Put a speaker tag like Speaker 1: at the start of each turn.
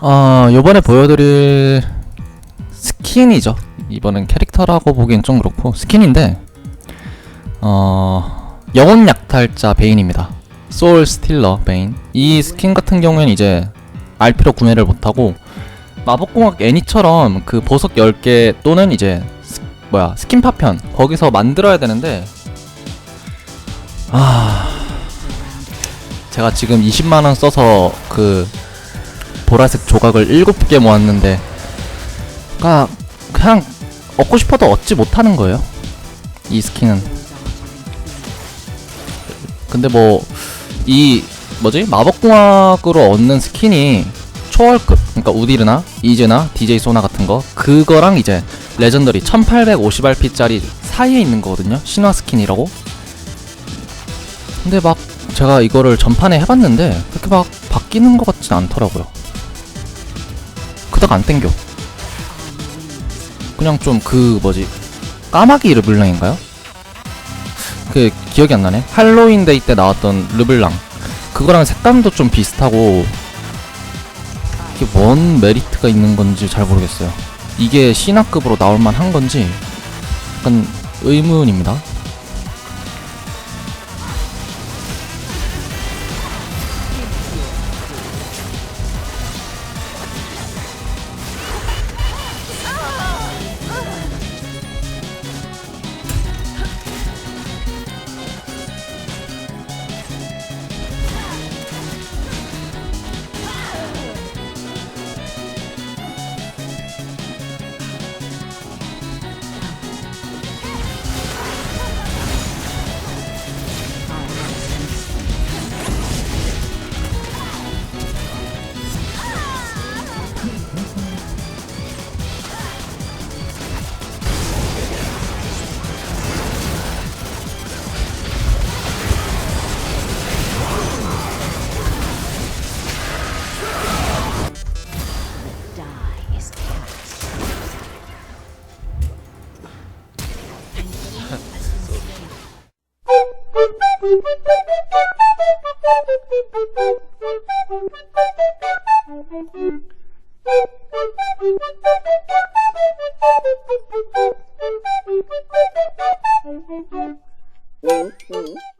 Speaker 1: 어, 요번에 보여드릴 스킨이죠. 이번엔 캐릭터라고 보기엔 좀 그렇고 스킨인데 어, 영혼 약탈자 베인입니다. 소울 스틸러 베인. 이 스킨 같은 경우에는 이제 RP로 구매를 못하고 마법공학 애니처럼 그 보석 10개 또는 이제 스, 뭐야 스킨 파편 거기서 만들어야 되는데 아 제가 지금 20만원 써서 그 보라색 조각을 7개 모았는데 그니까 그냥 얻고 싶어도 얻지 못하는 거예요. 이 스킨은. 근데 뭐 이 뭐지? 마법공학으로 얻는 스킨이 초월급 그러니까 우디르나 이즈나 DJ 소나 같은 거 그거랑 이제 레전더리 1850RP짜리 사이에 있는 거거든요. 신화 스킨이라고. 근데 막 제가 이거를 전판에 해봤는데 그렇게 막 바뀌는 것 같진 않더라고요 그닥 안 땡겨. 그냥 좀 그 뭐지? 까마귀 르블랑인가요? 그 기억이 안 나네. 할로윈 데이 때 나왔던 르블랑. 그거랑 색감도 좀 비슷하고 이게 뭔 메리트가 있는 건지 잘 모르겠어요. 이게 신화급으로 나올 만한 건지 약간 의문입니다
Speaker 2: Thank you.